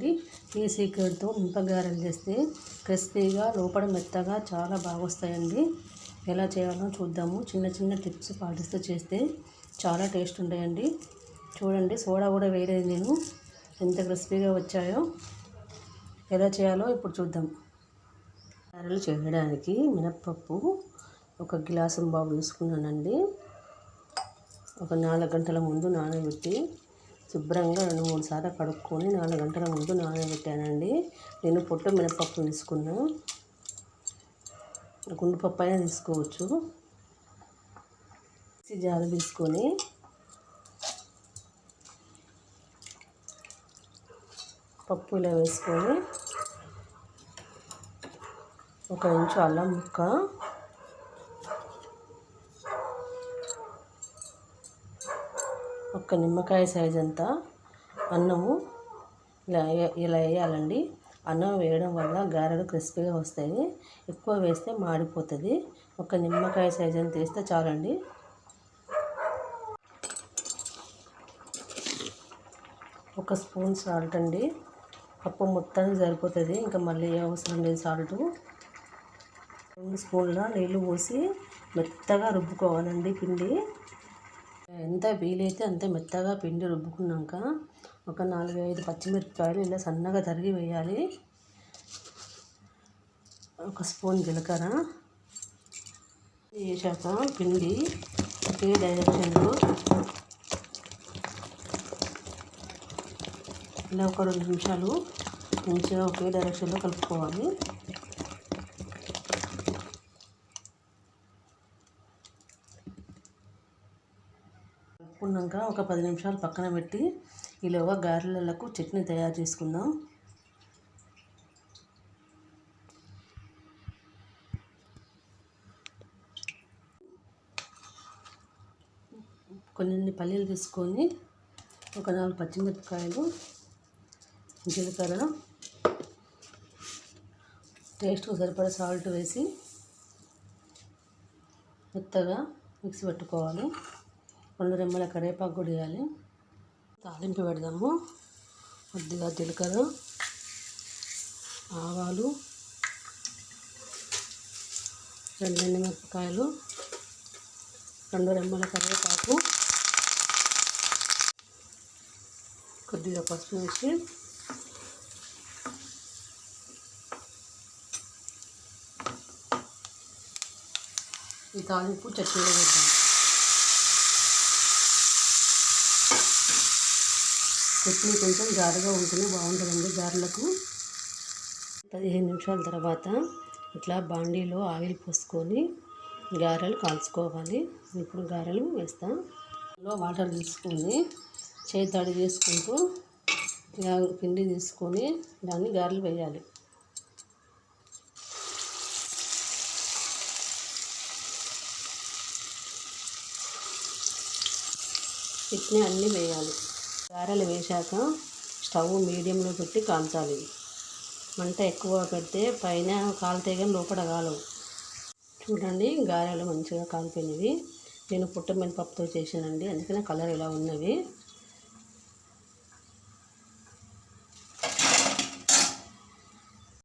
ఉంటుంది. ఈ సీక్రెట్తో మినపగారెలు చేస్తే క్రిస్పీగా లోపల మెత్తగా చాలా బాగా వస్తాయండి ఎలా చేయాలో చూద్దాము. చిన్న చిన్న టిప్స్ పాటిస్తూ చేస్తే చాలా టేస్ట్ ఉంటాయండి. చూడండి సోడా కూడా వేయలేదు నేను. ఎంత క్రిస్పీగా వచ్చాయో. ఎలా చేయాలో ఇప్పుడు చూద్దాం. గారెలు చేయడానికి మినప్పప్పు ఒక గ్లాసు బాబు తీసుకున్నానండి. ఒక నాలుగు గంటల ముందు నానబెట్టి శుభ్రంగా రెండు మూడు సార్లు కడుక్కొని నాలుగు గంటల ముందు నానబెట్టానండి. నేను పొట్టు మినపప్పు తీసుకున్నా. గుండుపప్పు అయినా తీసుకోవచ్చు. జాలు జారు తీసుకొని పప్పు ఇలా వేసుకొని ఒక ఇంచు అల్లం ముక్క ఒక నిమ్మకాయ సైజ్ అంతా అన్నము ఇలా ఇలా వేయాలండి. అన్నం వేయడం వల్ల గారెలు క్రిస్పీగా వస్తాయి. ఎక్కువ వేస్తే మాడిపోతుంది. ఒక నిమ్మకాయ సైజ్ అంత వేస్తే చాలండి. ఒక స్పూన్ సాల్ట్ అండి. పప్పు మొత్తానికి సరిపోతుంది. ఇంకా మళ్ళీ ఏ అవసరం లేదు సాల్ట్. రెండు స్పూన్ల నీళ్ళు పోసి మెత్తగా రుబ్బుకోవాలండి పిండి. ఎంత వీలైతే అంత మెత్తగా పిండి రుబ్బుకున్నాక ఒక నాలుగు ఐదు పచ్చిమిరపకాయలు ఇలా సన్నగా తరిగి వేయాలి. ఒక స్పూన్ జీలకర్ర వేసాక పిండి ఒకే డైరెక్షన్లో ఇలా ఒక రెండు నిమిషాలు మంచిగా ఒకే డైరెక్షన్లో కలుపుకోవాలి. ఉన్నాక ఒక పది నిమిషాలు పక్కన పెట్టి ఈలోగా గారెలకు చట్నీ తయారు చేసుకుందాం. కొన్ని పల్లీలు తీసుకొని ఒక నాలుగు పచ్చిమిరపకాయలు జీలకర్ర టేస్ట్కు సరిపడా సాల్ట్ వేసి మెత్తగా మిక్సీ పెట్టుకోవాలి. రెండు రెమ్మల కరివేపాకు కూడా వేయాలి. తాలింపు పెడదాము. కొద్దిగా జీలకర్ర ఆవాలు రెండు మిరపకాయలు రెండు రెమ్మల కరివేపాకు కొద్దిగా పసుపు వేసి ఈ తాలింపు చట్నీలో వేద్దాం. చట్నీ కొంచెం జారుగా ఉంటేనే బాగుంటుందండి గారెలకు పదిహేను నిమిషాల తర్వాత ఇట్లా బాండీలో ఆయిల్ పోసుకొని గారెలు కాల్చుకోవాలి. ఇప్పుడు గారెలు వేస్తాం. లో వాటర్ తీసుకొని చేతి తడి చేసుకుంటూ ఇలా పిండి తీసుకొని దాన్ని గారెలు వేయాలి. ఇట్నే అన్నీ వేయాలి. గారెలు వేశాక స్టవ్ మీడియంలో పెట్టి కాల్చాలి. మంట ఎక్కువ పెడితే పైన కాలితే కానీ లోపల కాలవు. చూడండి గారెలు మంచిగా కాలిపోయినవి. నేను పుట్ట మినపప్పుతో చేసానండి అందుకనే కలర్ ఇలా ఉన్నవి.